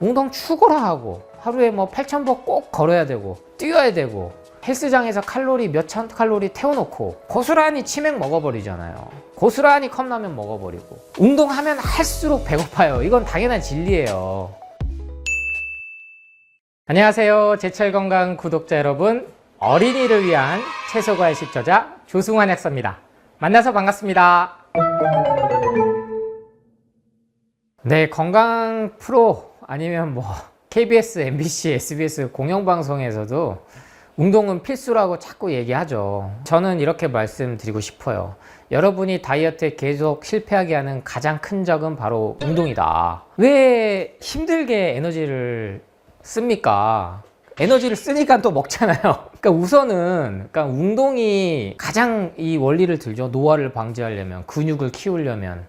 운동 추구라 하고 하루에 뭐 8,000보 꼭 걸어야 되고 뛰어야 되고 헬스장에서 칼로리 몇 천 칼로리 태워놓고 고스란히 치맥 먹어버리잖아요. 고스란히 컵라면 먹어버리고 운동하면 할수록 배고파요. 이건 당연한 진리예요. 안녕하세요. 제철 건강 구독자 여러분. 어린이를 위한 채소과외식 저자 조승환 약사입니다. 만나서 반갑습니다. 네, 건강 프로 아니면 뭐 KBS, MBC, SBS 공영방송에서도 운동은 필수라고 자꾸 얘기하죠. 저는 이렇게 말씀드리고 싶어요. 여러분이 다이어트에 계속 실패하게 하는 가장 큰 적은 바로 운동이다. 왜 힘들게 에너지를 씁니까? 에너지를 쓰니까 또 먹잖아요. 그러니까 우선은 그러니까 운동이 가장 이 원리를 들죠. 노화를 방지하려면 근육을 키우려면.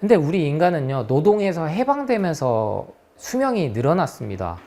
근데 우리 인간은요 노동에서 해방되면서 수명이 늘어났습니다.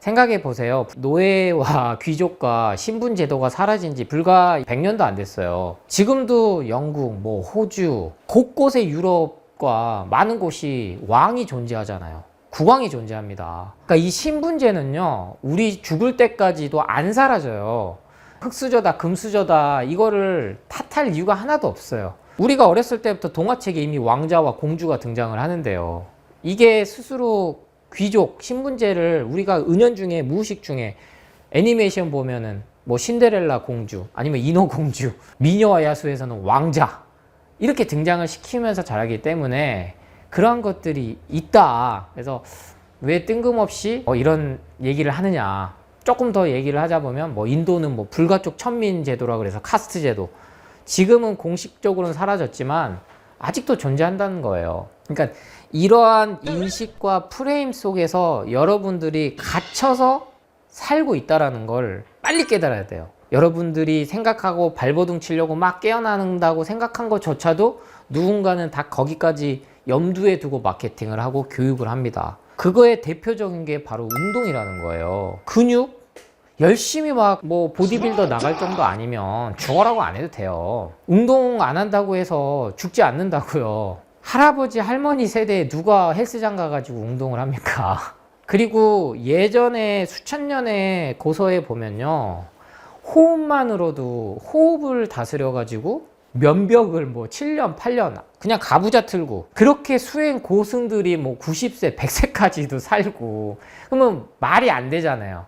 생각해 보세요. 노예와 귀족과 신분 제도가 사라진 지 불과 100년도 안 됐어요. 지금도 영국, 뭐 호주, 곳곳의 유럽과 많은 곳이 왕이 존재하잖아요. 국왕이 존재합니다. 그러니까 이 신분제는요, 우리 죽을 때까지도 안 사라져요. 흑수저다, 금수저다, 이거를 탓할 이유가 하나도 없어요. 우리가 어렸을 때부터 동화책에 이미 왕자와 공주가 등장을 하는데요. 이게 스스로 귀족, 신분제를 우리가 은연 중에, 무의식 중에 애니메이션 보면은 뭐 신데렐라 공주, 아니면 인어 공주, 미녀와 야수에서는 왕자, 이렇게 등장을 시키면서 자라기 때문에 그러한 것들이 있다. 그래서 왜 뜬금없이 어, 이런 얘기를 하느냐. 조금 더 얘기를 하자 보면 뭐 인도는 뭐 불가촉 천민 제도라 그래서 카스트 제도. 지금은 공식적으로는 사라졌지만 아직도 존재한다는 거예요. 그러니까 이러한 인식과 프레임 속에서 여러분들이 갇혀서 살고 있다라는 걸 빨리 깨달아야 돼요. 여러분들이 생각하고 발버둥 치려고 막 깨어난다고 생각한 것조차도 누군가는 다 거기까지 염두에 두고 마케팅을 하고 교육을 합니다. 그거의 대표적인 게 바로 운동이라는 거예요. 근육 열심히 막 뭐 보디빌더 나갈 정도 아니면 죽어라고 안 해도 돼요. 운동 안 한다고 해서 죽지 않는다고요. 할아버지 할머니 세대에 누가 헬스장 가가지고 운동을 합니까? 그리고 예전에 수천 년의 고서에 보면요. 호흡만으로도 호흡을 다스려가지고 면벽을 뭐 7년, 8년 그냥 가부좌 틀고 그렇게 수행 고승들이 뭐 90세, 100세까지도 살고 그러면 말이 안 되잖아요.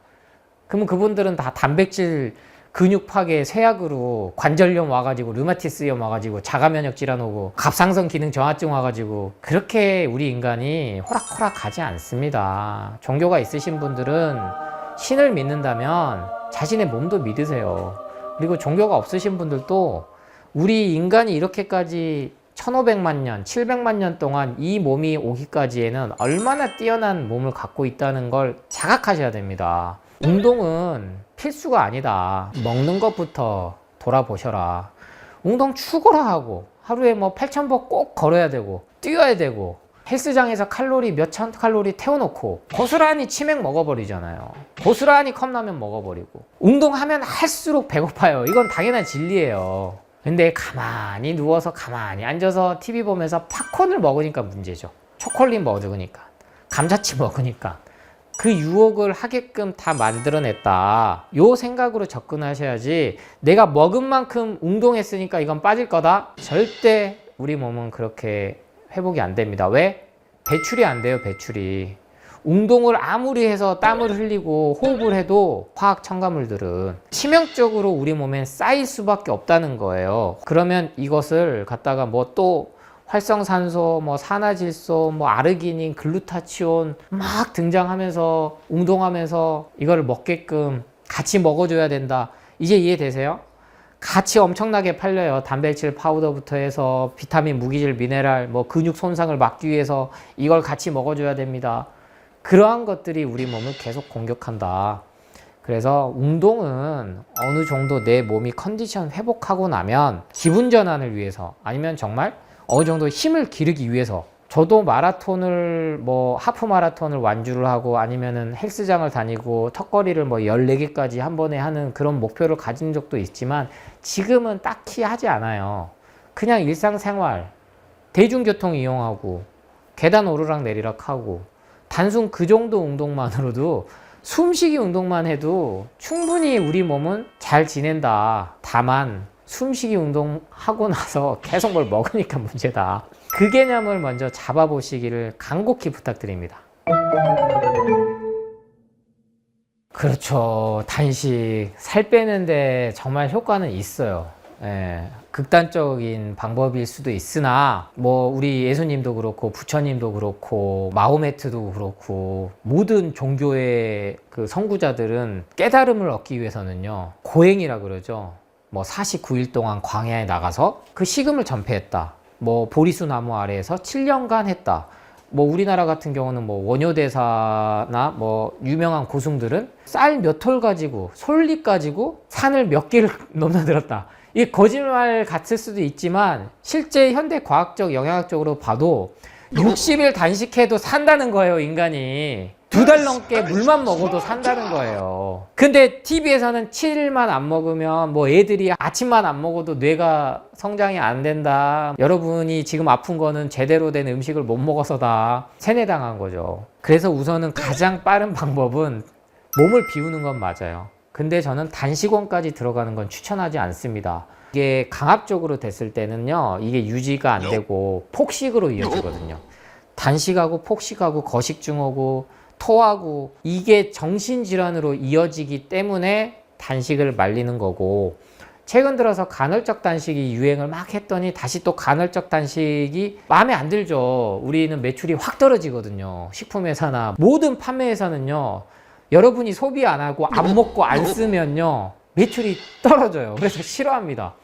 그러면 그분들은 다 단백질 근육 파괴 쇠약으로 관절염 와가지고 류마티스염 와가지고 자가 면역 질환 오고 갑상선 기능 저하증 와가지고 그렇게 우리 인간이 호락호락 가지 않습니다. 종교가 있으신 분들은 신을 믿는다면 자신의 몸도 믿으세요. 그리고 종교가 없으신 분들도 우리 인간이 이렇게까지 1500만 년, 700만 년 동안 이 몸이 오기까지에는 얼마나 뛰어난 몸을 갖고 있다는 걸 자각하셔야 됩니다. 운동은 필수가 아니다. 먹는 것부터 돌아보셔라. 운동 추구라 하고 하루에 뭐 8,000보 꼭 걸어야 되고 뛰어야 되고 헬스장에서 칼로리 몇 천 칼로리 태워놓고 고스란히 치맥 먹어버리잖아요. 고스란히 컵라면 먹어버리고 운동하면 할수록 배고파요. 이건 당연한 진리예요. 근데 가만히 누워서 가만히 앉아서 TV 보면서 팝콘을 먹으니까 문제죠. 초콜릿 먹으니까 감자칩 먹으니까 그 유혹을 하게끔 다 만들어냈다. 요 생각으로 접근하셔야지 내가 먹은 만큼 운동했으니까 이건 빠질 거다. 절대 우리 몸은 그렇게 회복이 안 됩니다. 왜? 배출이 안 돼요, 배출이. 운동을 아무리 해서 땀을 흘리고 호흡을 해도 화학 첨가물들은 치명적으로 우리 몸엔 쌓일 수밖에 없다는 거예요. 그러면 이것을 갖다가 뭐또 활성산소, 뭐 산화질소, 뭐 아르기닌, 글루타치온 막 등장하면서 운동하면서 이거를 먹게끔 같이 먹어줘야 된다. 이제 이해되세요? 같이 엄청나게 팔려요. 단백질 파우더부터 해서 비타민, 무기질, 미네랄, 뭐 근육 손상을 막기 위해서 이걸 같이 먹어줘야 됩니다. 그러한 것들이 우리 몸을 계속 공격한다. 그래서 운동은 어느 정도 내 몸이 컨디션 회복하고 나면 기분 전환을 위해서 아니면 정말 어느 정도 힘을 기르기 위해서 저도 마라톤을 뭐 하프 마라톤을 완주를 하고 아니면은 헬스장을 다니고 턱걸이를 뭐 14개까지 한 번에 하는 그런 목표를 가진 적도 있지만 지금은 딱히 하지 않아요. 그냥 일상생활 대중교통 이용하고 계단 오르락 내리락 하고 단순 그 정도 운동만으로도 숨쉬기 운동만 해도 충분히 우리 몸은 잘 지낸다. 다만 숨쉬기 운동하고 나서 계속 뭘 먹으니까 문제다. 그 개념을 먼저 잡아보시기를 간곡히 부탁드립니다. 그렇죠. 단식. 살 빼는데 정말 효과는 있어요. 예, 극단적인 방법일 수도 있으나, 뭐, 우리 예수님도 그렇고, 부처님도 그렇고, 마호메트도 그렇고, 모든 종교의 그 선구자들은 깨달음을 얻기 위해서는요, 고행이라 그러죠. 뭐, 49일 동안 광야에 나가서 그 식음을 전폐했다. 뭐, 보리수 나무 아래에서 7년간 했다. 뭐 우리나라 같은 경우는 뭐 원효대사나 뭐 유명한 고승들은 쌀 몇 톨 가지고 솔잎 가지고 산을 몇 개를 넘나들었다. 이 거짓말 같을 수도 있지만 실제 현대 과학적 영향학적으로 봐도 60일 단식해도 산다는 거예요, 인간이. 두 달 넘게 물만 먹어도 산다는 거예요. 근데 TV에서는 7일만 안 먹으면 뭐 애들이 아침만 안 먹어도 뇌가 성장이 안 된다. 여러분이 지금 아픈 거는 제대로 된 음식을 못 먹어서다. 세뇌당한 거죠. 그래서 우선은 가장 빠른 방법은 몸을 비우는 건 맞아요. 근데 저는 단식원까지 들어가는 건 추천하지 않습니다. 이게 강압적으로 됐을 때는요, 이게 유지가 안 되고 폭식으로 이어지거든요. 단식하고 폭식하고 거식증하고 토하고 이게 정신질환으로 이어지기 때문에 단식을 말리는 거고 최근 들어서 간헐적 단식이 유행을 막 했더니 다시 또 간헐적 단식이 마음에 안 들죠. 우리는 매출이 확 떨어지거든요. 식품회사나 모든 판매회사는요. 여러분이 소비 안 하고 안 먹고 안 쓰면요. 매출이 떨어져요. 그래서 싫어합니다.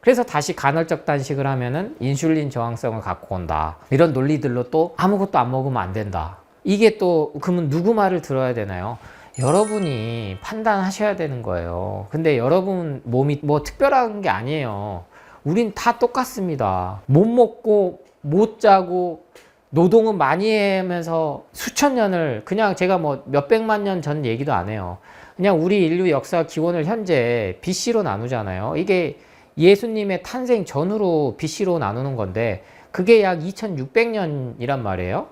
그래서 다시 간헐적 단식을 하면은 인슐린 저항성을 갖고 온다. 이런 논리들로 또 아무것도 안 먹으면 안 된다. 이게 또 그러면 누구 말을 들어야 되나요? 여러분이 판단하셔야 되는 거예요. 근데 여러분 몸이 뭐 특별한 게 아니에요. 우린 다 똑같습니다. 못 먹고 못 자고 노동은 많이 하면서 수천 년을 그냥 제가 뭐 몇백만 년 전 얘기도 안 해요. 그냥 우리 인류 역사 기원을 현재 BC로 나누잖아요. 이게 예수님의 탄생 전후로 BC로 나누는 건데 그게 약 2600년이란 말이에요.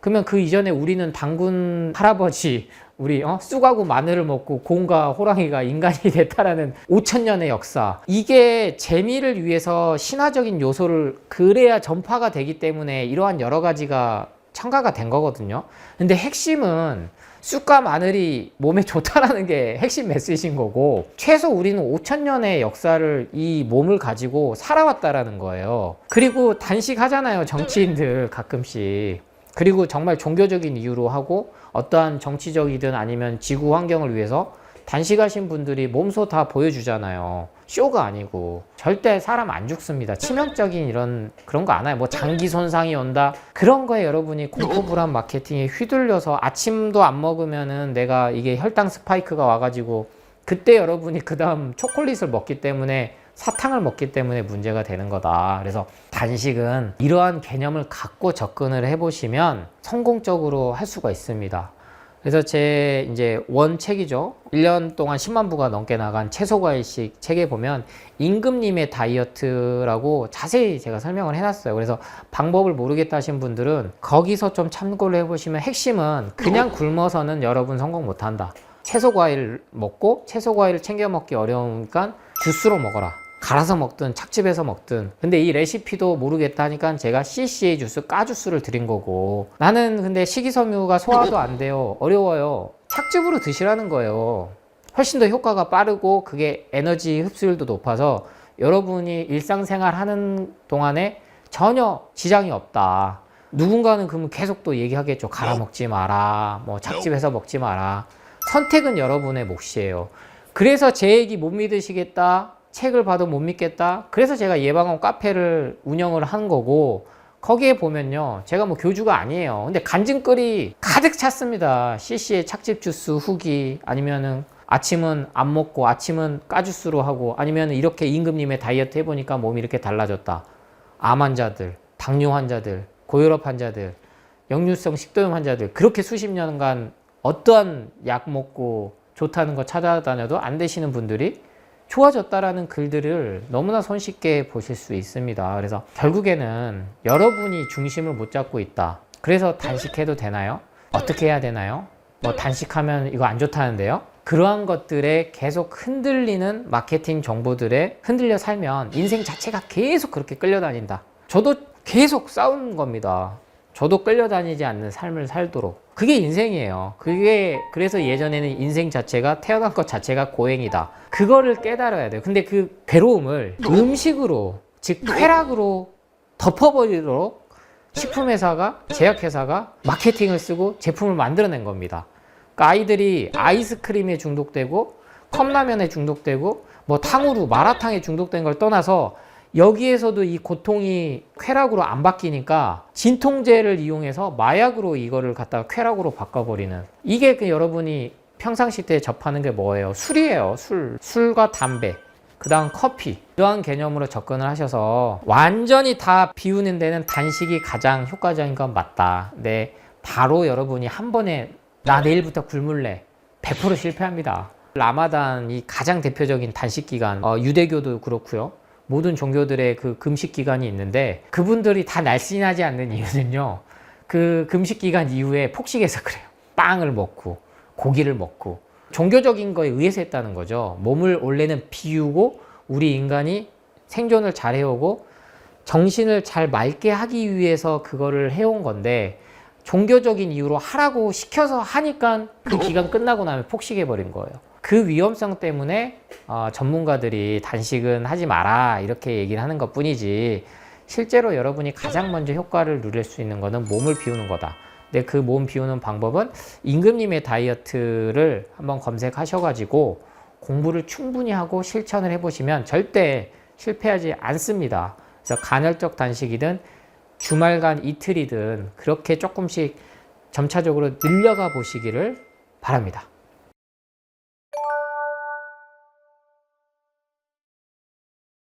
그러면 그 이전에 우리는 당군 할아버지 우리 어? 쑥하고 마늘을 먹고 곰과 호랑이가 인간이 됐다라는 5천 년의 역사. 이게 재미를 위해서 신화적인 요소를 그래야 전파가 되기 때문에 이러한 여러 가지가 첨가가 된 거거든요. 근데 핵심은 쑥과 마늘이 몸에 좋다라는 게 핵심 메시지인 거고 최소 우리는 5천 년의 역사를 이 몸을 가지고 살아왔다라는 거예요. 그리고 단식하잖아요 정치인들 가끔씩 그리고 정말 종교적인 이유로 하고 어떠한 정치적이든 아니면 지구 환경을 위해서 단식하신 분들이 몸소 다 보여주잖아요. 쇼가 아니고 절대 사람 안 죽습니다. 치명적인 이런 그런 거안 와요. 뭐 장기 손상이 온다 그런 거에 여러분이 공포불안 마케팅에 휘둘려서 아침도 안 먹으면은 내가 이게 혈당 스파이크가 와가지고 그때 여러분이 그 다음 초콜릿을 먹기 때문에 사탕을 먹기 때문에 문제가 되는 거다. 그래서 단식은 이러한 개념을 갖고 접근을 해보시면 성공적으로 할 수가 있습니다. 그래서 제 이제 원책이죠. 1년 동안 10만 부가 넘게 나간 채소과일식 책에 보면 임금님의 다이어트라고 자세히 제가 설명을 해놨어요. 그래서 방법을 모르겠다 하신 분들은 거기서 좀 참고를 해보시면 핵심은 그냥 굶어서는 여러분 성공 못한다. 채소 과일 먹고 채소 과일을 챙겨 먹기 어려우니까 주스로 먹어라. 갈아서 먹든 착즙해서 먹든. 근데 이 레시피도 모르겠다 하니까 제가 CCA 주스 까 주스를 드린 거고. 나는 근데 식이섬유가 소화도 안 돼요. 어려워요. 착즙으로 드시라는 거예요. 훨씬 더 효과가 빠르고 그게 에너지 흡수율도 높아서 여러분이 일상생활 하는 동안에 전혀 지장이 없다. 누군가는 그러면 계속 또 얘기하겠죠. 갈아 먹지 마라. 뭐 착즙해서 먹지 마라. 선택은 여러분의 몫이에요. 그래서 제 얘기 못 믿으시겠다 책을 봐도 못 믿겠다. 그래서 제가 예방원 카페를 운영을 한 거고 거기에 보면요. 제가 뭐 교주가 아니에요. 근데 간증글이 가득 찼습니다. CC의 착즙 주스 후기 아니면은 아침은 안 먹고 아침은 까주스로 하고 아니면 이렇게 임금님의 다이어트 해보니까 몸이 이렇게 달라졌다. 암 환자들, 당뇨 환자들, 고혈압 환자들, 역류성 식도염 환자들 그렇게 수십 년간 어떠한 약 먹고 좋다는 거 찾아다녀도 안 되시는 분들이 좋아졌다라는 글들을 너무나 손쉽게 보실 수 있습니다. 그래서 결국에는 여러분이 중심을 못 잡고 있다. 그래서 단식해도 되나요? 어떻게 해야 되나요? 뭐 단식하면 이거 안 좋다는데요? 그러한 것들에 계속 흔들리는 마케팅 정보들에 흔들려 살면 인생 자체가 계속 그렇게 끌려다닌다. 저도 계속 싸우는 겁니다. 저도 끌려다니지 않는 삶을 살도록. 그게 인생이에요. 그게, 그래서 예전에는 인생 자체가 태어난 것 자체가 고행이다. 그거를 깨달아야 돼요. 근데 그 괴로움을 음식으로, 즉, 쾌락으로 덮어버리도록 식품회사가, 제약회사가 마케팅을 쓰고 제품을 만들어낸 겁니다. 그러니까 아이들이 아이스크림에 중독되고, 컵라면에 중독되고, 뭐 탕후루, 마라탕에 중독된 걸 떠나서 여기에서도 이 고통이 쾌락으로 안 바뀌니까 진통제를 이용해서 마약으로 이거를 갖다가 쾌락으로 바꿔버리는 이게 그 여러분이 평상시 때 접하는 게 뭐예요? 술이에요. 술. 술과 담배. 그 다음 커피. 이러한 개념으로 접근을 하셔서 완전히 다 비우는 데는 단식이 가장 효과적인 건 맞다. 근데 바로 여러분이 한 번에 나 내일부터 굶을래. 100% 실패합니다. 라마단이 가장 대표적인 단식 기간, 어, 유대교도 그렇고요. 모든 종교들의 그 금식 기간이 있는데 그분들이 다 날씬하지 않는 이유는요. 그 금식 기간 이후에 폭식해서 그래요. 빵을 먹고 고기를 먹고 종교적인 거에 의해서 했다는 거죠. 몸을 원래는 비우고 우리 인간이 생존을 잘 해오고 정신을 잘 맑게 하기 위해서 그거를 해온 건데 종교적인 이유로 하라고 시켜서 하니까 그 기간 끝나고 나면 폭식해 버린 거예요. 그 위험성 때문에 어, 전문가들이 단식은 하지 마라 이렇게 얘기를 하는 것 뿐이지 실제로 여러분이 가장 먼저 효과를 누릴 수 있는 거는 몸을 비우는 거다. 근데 그 몸 비우는 방법은 임금님의 다이어트를 한번 검색하셔가지고 공부를 충분히 하고 실천을 해보시면 절대 실패하지 않습니다. 그래서 간헐적 단식이든 주말간 이틀이든 그렇게 조금씩 점차적으로 늘려가 보시기를 바랍니다.